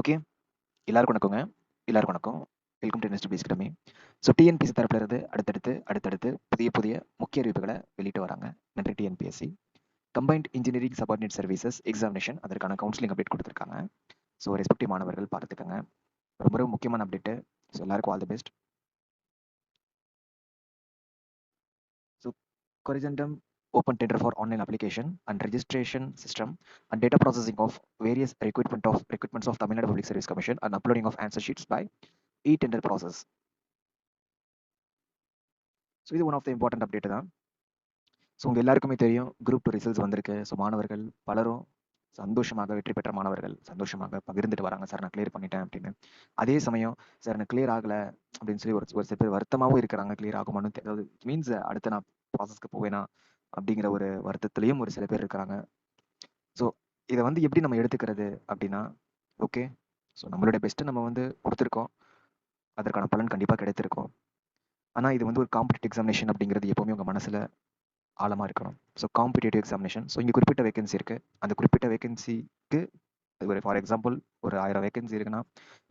Okay. எல்லாருக்கும் வணக்கங்க. எல்லாருக்கும் வணக்கம். Welcome to investor base so TNPSC தரப்பில் இருந்து அடுத்தடுத்து, அடுத்தடுத்து புதிய புதிய முக்கிய அறிவிப்புகளை வெளியிட்டு வராங்க. நன்றி TNPSC. Combined engineering subordinate services examination அதற்கான கவுன்சிலிங் அப்டேட் கொடுத்துருக்காங்க ஸோ ரெஸ்பெக்டிவ் மாணவர்கள் பார்த்துக்கோங்க ரொம்ப ரொம்ப முக்கியமான அப்டேட்டு. ஸோ எல்லாருக்கும் all the best. So corrigendum open tender for online application and registration system and data processing of various recruitment of recruitments of Tamil Nadu Public Service Commission and uploading of answer sheets by e-tender process. So இது one of the important update தான். So உங்கள் எல்லாருக்குமே தெரியும் group two results வந்திருக்கு. So மாணவர்கள் பலரும் சந்தோஷமாக வெற்றி பெற்ற மாணவர்கள் சந்தோஷமாக பகிர்ந்துட்டு வராங்க. சார் நான் கிளியர் பண்ணிட்டேன் அப்படின்னு. அதே சமயம் சார் எனக்கு கிளியர் ஆகலை அப்படின்னு சொல்லி ஒரு ஒரு சில பேர் வருத்தமாகவும் இருக்கிறாங்க. கிளியர் ஆகுமான்னு அதாவது மீன்ஸ் அடுத்து நான் ப்ராசஸ்க்கு போவேனா? அப்படிங்கிற ஒரு வருத்தத்துலேயும் ஒரு சில பேர் இருக்கிறாங்க. ஸோ இதை வந்து எப்படி நம்ம எடுத்துக்கிறது அப்படின்னா ஓகே ஸோ நம்மளுடைய பெஸ்ட்டை நம்ம வந்து கொடுத்துருக்கோம். அதற்கான பலன் கண்டிப்பாக கிடைத்திருக்கோம். ஆனால் இது வந்து ஒரு காம்படிட்டிவ் எக்ஸாமினேஷன் அப்படிங்கிறது எப்போவுமே உங்கள் மனசில் ஆழமாக இருக்கணும். ஸோ காம்படிட்டிவ் எக்ஸாமினேஷன் ஸோ இங்கே குறிப்பிட்ட வேகன்சி இருக்குது அந்த குறிப்பிட்ட வேகன்சிக்கு ஒரு ஃபார் எக்ஸாம்பிள் ஒரு ஆயிரம் வேகன்சி இருக்குன்னா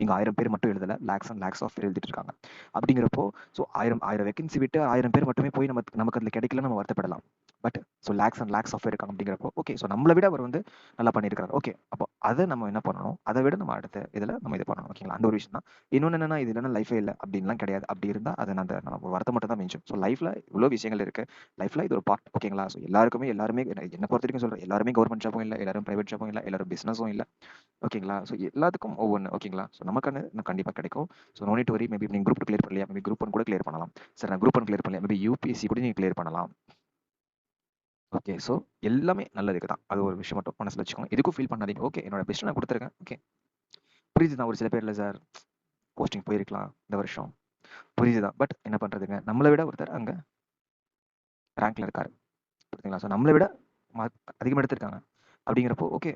இங்கே ஆயிரம் பேர் மட்டும் எழுதலை லேக்ஸ் அண்ட் லேக்ஸ் ஆஃப் பேர் எழுதிட்டு இருக்காங்க. அப்படிங்கிறப்போ ஸோ ஆயிரம் ஆயிரம் வேகன்சி விட்டு ஆயிரம் பேர் மட்டுமே போய் நமக்கு நமக்கு அதில் கிடைக்கல நம்ம வருத்தப்படலாம். But so lakhs and lakhs of இருக்காங்க அப்படிங்கிறப்போ ஓகே ஸோ நம்மளை விட அவர் வந்து நல்லா பண்ணியிருக்காரு ஓகே அப்போ அதை நம்ம என்ன பண்ணணும்? அதை விட நம்ம அடுத்த இதில் நம்ம இது பண்ணணும். ஓகேங்களா? அந்த ஒரு விஷயம் தான். இன்னொன்று என்னன்னா இது இல்லைன்னா லைஃபே இல்லை அப்படின்லாம் கிடையாது. அப்படி இருந்தால் அதை அந்த நம்ம வருத்தம் மட்டும் தான் மிஞ்சும். ஸோ லைஃப்பில் இவ்வளோ விஷயங்கள் இருக்குது லைஃப்பில் இது ஒரு பார்ட் ஓகேங்களா? ஸோ எல்லாருக்குமே எல்லாருமே என்ன பொறுத்த வரைக்கும் சொல்கிறேன் எல்லாருமே கவர்மெண்ட் ஜாப்பும் இல்லை எல்லாரும் ப்ரைவேட் ஜாப்பும் இல்லை எல்லாரும் பிஸ்னஸும் இல்லை. ஓகேங்களா? ஸோ எல்லாத்துக்கும் ஒவ்வொன்று ஓகேங்களா? ஸோ நமக்கான கண்டிப்பாக கிடைக்கும். So no need worry maybe நீங்கள் குரூப் கிளியர் பண்ணலையா? மேபி குரூப் ஒன் கூட கிளியர் பண்ணலாம். சார் நான் குரூப் ஒன் கிளியர் பண்ணலையா? மேபி யூபிஎஸ்சி கூட நீங்கள் கிளியர் பண்ணலாம். ஓகே ஸோ எல்லாமே நல்லதுக்கு தான். அது ஒரு விஷயம் மட்டும் மனசில் வச்சுக்கோங்க. எதுக்கும் ஃபீல் பண்ணாதீங்க. ஓகே என்னோட பெஸ்ட் நான் கொடுத்துருக்கேன். ஓகே புரியுது தான் ஒரு சில பேர் இல்லை சார் போஸ்டிங் போயிருக்கலாம் இந்த வருஷம். புரியுது தான் பட் என்ன பண்ணுறதுங்க நம்மளை விட ஒருத்தர் அங்கே ரேங்க்ல இருக்காரு. புரியுதுங்களா ஸோ நம்மளை விட அதிகமாக எடுத்திருக்காங்க. அப்படிங்கிறப்போ okay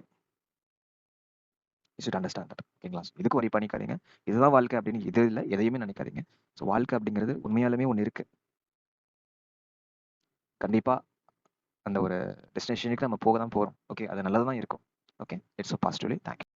you should understand that ஓகேங்களா இதுக்கு வரி பண்ணிக்காதீங்க. இதுதான் வாழ்க்கை அப்படின்னு இது இல்லை எதையுமே நினைக்காதீங்க. ஸோ வாழ்க்கை அப்படிங்கிறது உண்மையாலுமே ஒன்று இருக்கு. கண்டிப்பாக அந்த ஒரு டெஸ்டினேஷனுக்கு நம்ம போக தான் போகிறோம் ஓகே அது நல்லது தான் இருக்கும் ஓகே இட்ஸ் ஸோ பாசிட்டிவ்லி தேங்க்யூ